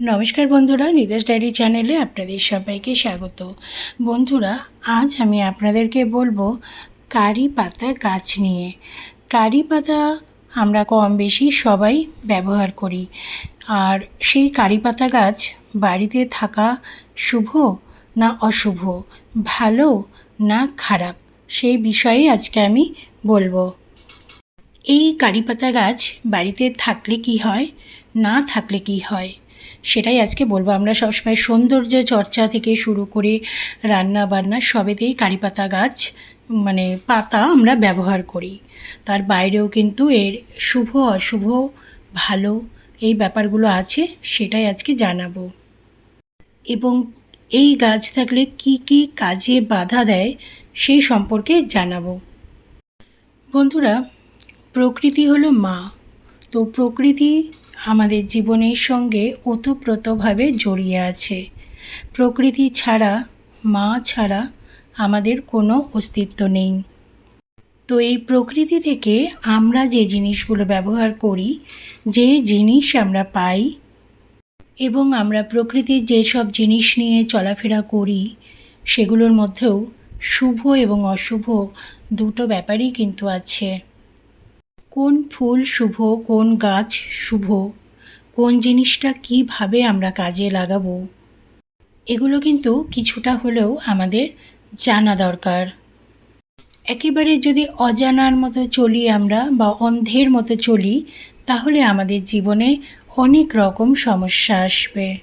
নমস্কার বন্ধুরা, নিদেশ ডায়েরি চ্যানেলে আপনাদের সবাইকে স্বাগত। বন্ধুরা, আজ আমি আপনাদেরকে বলব কারি পাতা গাছ নিয়ে। কারি পাতা আমরা কম বেশি সবাই ব্যবহার করি। আর সেই কারি পাতা গাছ বাড়িতে থাকা শুভ না অশুভ, ভালো না খারাপ, সেই বিষয়ে আজকে আমি বলব। এই কারি পাতা গাছ বাড়িতে থাকলে কি হয়, না থাকলে কি হয়? সেটাই আজকে বলব। আমরা সবসময় সৌন্দর্য চর্চা থেকে শুরু করে রান্না বান্না সবেতেই কারি পাতা গাছ মানে পাতা আমরা ব্যবহার করি। তার বাইরেও কিন্তু এর শুভ, অশুভ, ভালো এই ব্যাপারগুলো আছে, সেটাই আজকে জানাব। এবং এই গাছ থাকলে কি কি কাজে বাধা দেয়, সেই সম্পর্কে জানাব। বন্ধুরা, প্রকৃতি হলো মা। তো প্রকৃতি আমাদের জীবনের সঙ্গে ওতপ্রোতভাবে জড়িয়ে আছে। প্রকৃতি ছাড়া, মা ছাড়া আমাদের কোনো অস্তিত্ব নেই। তো এই প্রকৃতি থেকে আমরা যে জিনিসগুলো ব্যবহার করি, যে জিনিস আমরা পাই এবং আমরা প্রকৃতির যেসব জিনিস নিয়ে চলাফেরা করি, সেগুলোর মধ্যেও শুভ এবং অশুভ দুটো ব্যাপারই কিন্তু আছে। কোন ফুল শুভ, কোন গাছ শুভ, কোন জিনিসটা কীভাবে আমরা কাজে লাগাবো? এগুলো কিন্তু কিছুটা হলেও আমাদের জানা দরকার। একেবারে যদি অজানার মতো চলি আমরা বা অন্ধের মতো চলি, তাহলে আমাদের জীবনে অনেক রকম সমস্যা আসবে।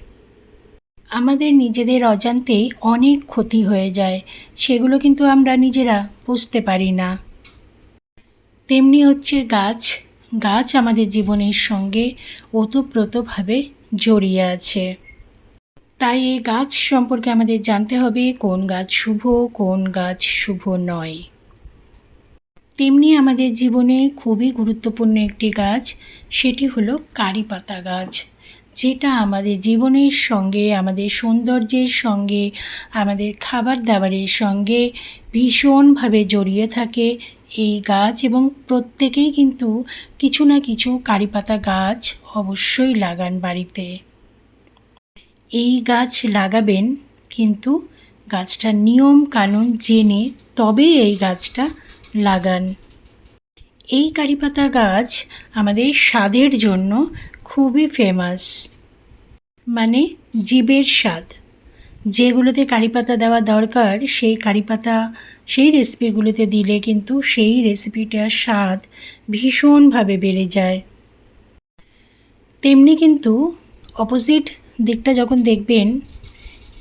আমাদের নিজেদের অজান্তেই অনেক ক্ষতি হয়ে যায়, সেগুলো কিন্তু আমরা নিজেরা বুঝতে পারি না। তেমনি হচ্ছে গাছ গাছ আমাদের জীবনের সঙ্গে ওতপ্রোতভাবে জড়িয়ে আছে। তাই এই গাছ সম্পর্কে আমাদের জানতে হবে, কোন গাছ শুভ, কোন গাছ শুভ নয়। তেমনি আমাদের জীবনে খুবই গুরুত্বপূর্ণ একটি গাছ, সেটি হলো কারি পাতা গাছ, যেটা আমাদের জীবনের সঙ্গে, আমাদের সৌন্দর্যের সঙ্গে, আমাদের খাবার দাবারের সঙ্গে ভীষণভাবে জড়িয়ে থাকে এই গাছ এবং প্রত্যেকেই কিন্তু কিছু না কিছু কারি পাতা গাছ অবশ্যই লাগান বাড়িতে। এই গাছ লাগাবেন কিন্তু গাছটার নিয়ম কানুন জেনে তবে এই গাছটা লাগান। এই কারিপাতা গাছ আমাদের স্বাদের জন্য খুবই ফেমাস মানে জীবের স্বাদ। যেগুলোতে কারি পাতা দেওয়া দরকার, সেই কারি পাতা, সেই রেসিপিগুলোতে দিলে কিন্তু সেই রেসিপিটার স্বাদ ভীষণভাবে বেড়ে যায়। তেমনি কিন্তু অপোজিট দিকটা যখন দেখবেন,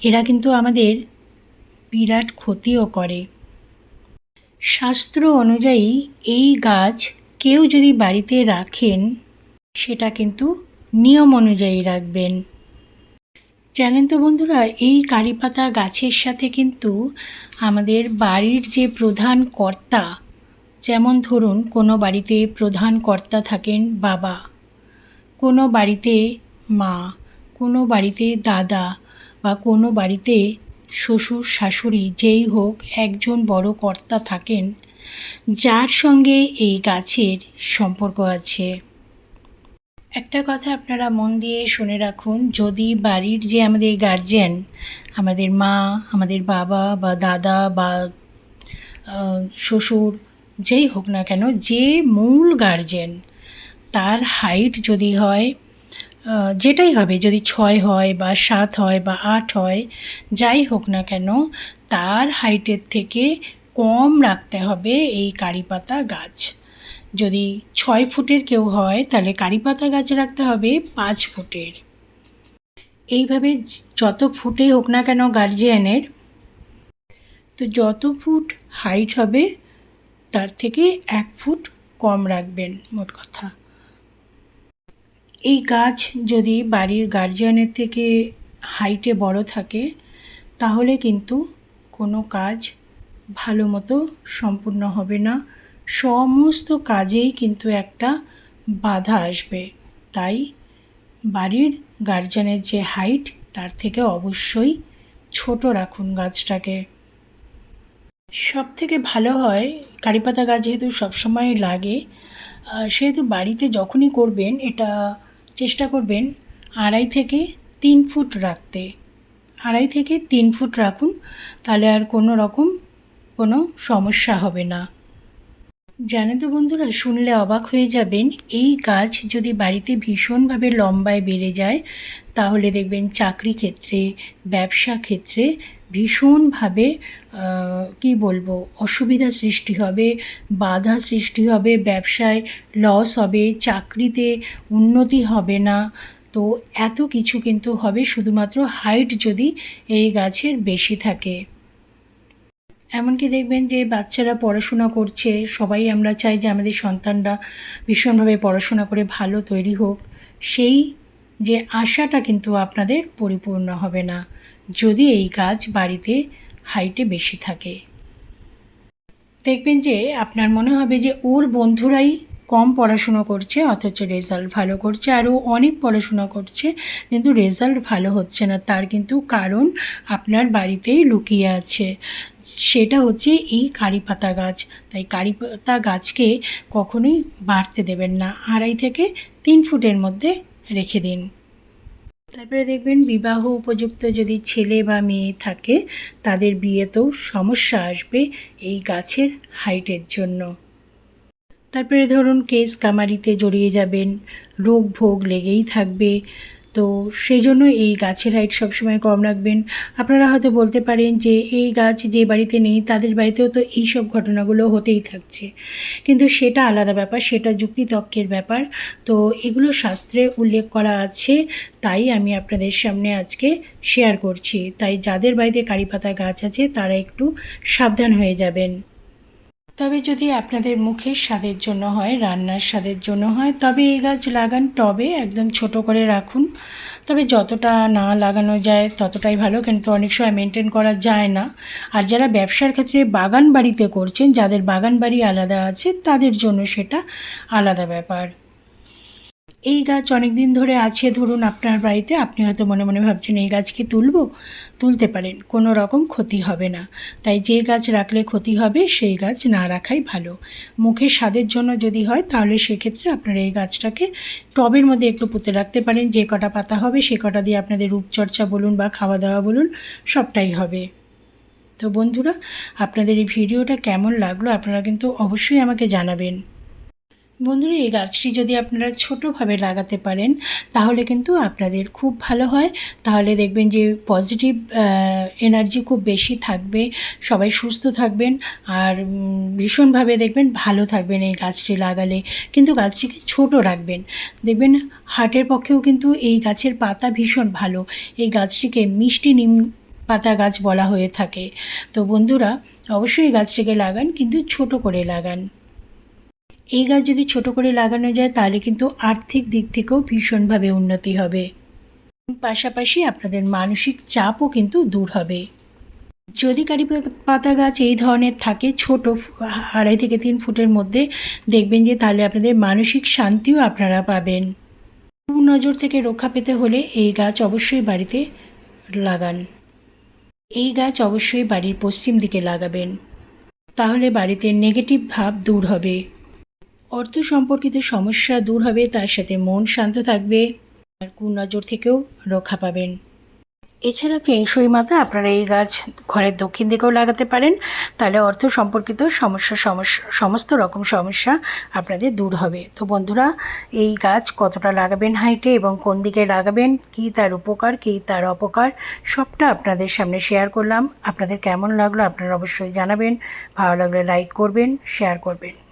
এরা কিন্তু আমাদের বিরাট ক্ষতিও করে। শাস্ত্র অনুযায়ী এই গাছ কেউ যদি বাড়িতে রাখেন, সেটা কিন্তু নিয়ম অনুযায়ী রাখবেন। জানেন তো বন্ধুরা, এই কারি পাতা গাছের সাথে কিন্তু আমাদের বাড়ির যে প্রধান কর্তা, যেমন ধরুন কোনো বাড়িতে প্রধান কর্তা থাকেন বাবা, কোনো বাড়িতে মা, কোনো বাড়িতে দাদা বা কোনো বাড়িতে শ্বশুর, শাশুড়ি, যেই হোক একজন বড় কর্তা থাকেন, যার সঙ্গে এই গাছের সম্পর্ক আছে। একটা কথা আপনারা মন দিয়ে শুনে রাখুন, যদি বাড়ির যে আমাদের গার্জেন আমাদের মা, আমাদের বাবা বা দাদা বা শ্বশুর, যেই হোক না কেন, যে মূল গার্জেন তার হাইট যদি হয় যেটাই হবে, যদি ছয় হয় বা সাত হয় বা আট হয়, যাই হোক না কেন, তার হাইটের থেকে কম রাখতে হবে এই কারি পাতা গাছ। যদি ছয় ফুটের কেউ হয়, তাহলে কারি পাতা গাছ রাখতে হবে পাঁচ ফুটের। এইভাবে যত ফুটে হোক না কেন গার্জিয়ানের, তো যত ফুট হাইট হবে, তার থেকে এক ফুট কম রাখবেন, মোট কথা। এই গাছ যদি বাড়ির গার্জিয়ানের থেকে হাইটে বড় থাকে, তাহলে কিন্তু কোনো কাজ ভালো মতো সম্পূর্ণ হবে না। সমস্ত কাজেই কিন্তু একটা বাধা আসবে। তাই বাড়ির গার্জিয়ানের যে হাইট তার থেকে অবশ্যই ছোট রাখুন গাছটাকে। সব থেকে ভালো হয় কারিপাতা গাছ যেহেতু সবসময় লাগে সেহেতু বাড়িতে যখনই করবেন, এটা চেষ্টা করবেন আড়াই থেকে তিন ফুট রাখতে। আড়াই থেকে তিন ফুট রাখুন, তাহলে আর কোনো রকম কোনো সমস্যা হবে না। জানেন তো বন্ধুরা, শুনলে অবাক হয়ে যাবেন, এই গাছ যদি বাড়িতে ভীষণভাবে লম্বায় বেড়ে যায়, তাহলে দেখবেন চাকরি ক্ষেত্রে, ব্যবসা ক্ষেত্রে ভীষণভাবে কি বলব, অসুবিধা সৃষ্টি হবে, বাধা সৃষ্টি হবে, ব্যবসায় লস হবে, চাকরিতে উন্নতি হবে না। তো এত কিছু কিন্তু হবে শুধুমাত্র হাইট যদি এই গাছের বেশি থাকে। এমনকি দেখবেন যে বাচ্চারা পড়াশোনা করছে, সবাই আমরা চাই যে আমাদের সন্তানরা ভীষণভাবে পড়াশোনা করে ভালো তৈরি হোক। সেই যে আশাটা কিন্তু আপনাদের পরিপূর্ণ হবে না, যদি এই গাছ বাড়িতে হাইটে বেশি থাকে। দেখবেন যে আপনার মনে হবে যে ওর বন্ধুরাই কম পড়াশুনো করছে, অথচ রেজাল্ট ভালো করছে আর ও অনেক পড়াশোনা করছে, কিন্তু রেজাল্ট ভালো হচ্ছে না। তার কিন্তু কারণ আপনার বাড়িতেই লুকিয়ে আছে। সেটা হচ্ছে এই কারি পাতা গাছ। তাই কারি পাতা গাছকে কখনোই বাড়তে দেবেন না। আড়াই থেকে তিন ফুটের মধ্যে রেখে দিন। তারপরে দেখবেন বিবাহ উপযুক্ত যদি ছেলে বা মেয়ে থাকে, তাদের বিয়েতেও সমস্যা আসবে এই গাছের হাইটের জন্য। তারপরে ধরুন কেস কামারিতে জড়িয়ে যাবেন, রোগ ভোগ লেগেই থাকবে, তো সেই জন্য এই গাছের হাইট সবসময় কম রাখবেন। আপনারা হয়তো বলতে পারেন যে এই গাছ যে বাড়িতে নেই, তাদের বাড়িতেও তো এই সব ঘটনাগুলো হতেই থাকছে। কিন্তু সেটা আলাদা ব্যাপার, সেটা যুক্তিতক্কের ব্যাপার। তো এগুলো শাস্ত্রে উল্লেখ করা আছে, তাই আমি আপনাদের সামনে আজকে শেয়ার করছি। তাই যাদের বাড়িতে কারি পাতা গাছ আছে, তারা একটু সাবধান হয়ে যাবেন। তবে যদি আপনাদের মুখের স্বাদের জন্য হয়, রান্নার স্বাদের জন্য হয়, তবে এই গাছ লাগান। টবে একদম ছোট করে রাখুন। তবে যতটা না লাগানো যায় ততটাই ভালো, কিন্তু অনেক সময় মেনটেন করা যায় না। আর যারা ব্যবসার ক্ষেত্রে বাগান বাড়িতে করছেন, যাদের বাগান বাড়ি আলাদা আছে, তাদের জন্য সেটা আলাদা ব্যাপার। এই গাছ অনেক দিন ধরে আছে, ধরুন আপনার বাড়িতে, আপনি হয়তো মনে মনে ভাবছেন এই গাছ কি তুলবো, তুলতে পারেন, কোনো রকম ক্ষতি হবে না। তাই যে গাছ রাখলে ক্ষতি হবে, সেই গাছ না রাখাই ভালো। মুখের স্বাদের জন্য যদি হয়, তাহলে সেক্ষেত্রে আপনারা এই গাছটাকে টবের মধ্যে একটু পুঁতে রাখতে পারেন, যে কটা পাতা হবে, সে কটা দিয়ে আপনাদের রূপচর্চা বলুন বা খাওয়া দাওয়া বলুন, সবটাই হবে। তো বন্ধুরা, আপনাদের এই ভিডিওটা কেমন লাগল, আপনারা কিন্তু অবশ্যই আমাকে জানাবেন। বন্ধুরা, এই গাছটি যদি আপনারা ছোটোভাবে লাগাতে পারেন, তাহলে কিন্তু আপনাদের খুব ভালো হয়। তাহলে দেখবেন যে পজিটিভ এনার্জি খুব বেশি থাকবে, সবাই সুস্থ থাকবেন আর ভীষণভাবে দেখবেন ভালো থাকবেন এই গাছটি লাগালে। কিন্তু গাছটিকে ছোট রাখবেন। দেখবেন হার্টের পক্ষেও কিন্তু এই গাছের পাতা ভীষণ ভালো। এই গাছটিকে মিষ্টি নিম পাতা গাছ বলা হয়ে থাকে। তো বন্ধুরা, অবশ্যই গাছটিকে লাগান, কিন্তু ছোট করে লাগান। এই গাছ যদি ছোট করে লাগানো যায়, তাহলে কিন্তু আর্থিক দিক থেকেও ভীষণভাবে উন্নতি হবে। পাশাপাশি আপনাদের মানসিক চাপও কিন্তু দূর হবে। যদি কারি পাতা গাছ এই ধরনের থাকে, ছোট আড়াই থেকে তিন ফুটের মধ্যে, দেখবেন যে তাহলে আপনাদের মানসিক শান্তিও আপনারা পাবেন। নজর থেকে রক্ষা পেতে হলে এই গাছ অবশ্যই বাড়িতে লাগান। এই গাছ অবশ্যই বাড়ির পশ্চিম দিকে লাগাবেন। তাহলে বাড়িতে নেগেটিভ ভাব দূর হবে। অর্থ সম্পর্কিত সমস্যা দূর হবে, তার সাথে মন শান্ত থাকবে, আর কুনজর থেকেও রক্ষা পাবেন। এছাড়া ফেংশুই মাথা, আপনারা এই গাছ ঘরের দক্ষিণ দিকেও লাগাতে পারেন। তাহলে অর্থ সম্পর্কিত সমস্যা সমস্যা সমস্ত রকম সমস্যা আপনাদের দূর হবে। তো বন্ধুরা, এই গাছ কতটা লাগাবেন, হাইটে এবং কোন দিকে লাগাবেন, কী তার উপকার, কী তার অপকার, সবটা আপনাদের সামনে শেয়ার করলাম। আপনাদের কেমন লাগল, আপনারা অবশ্যই জানাবেন। ভালো লাগলে লাইক করবেন, শেয়ার করবেন।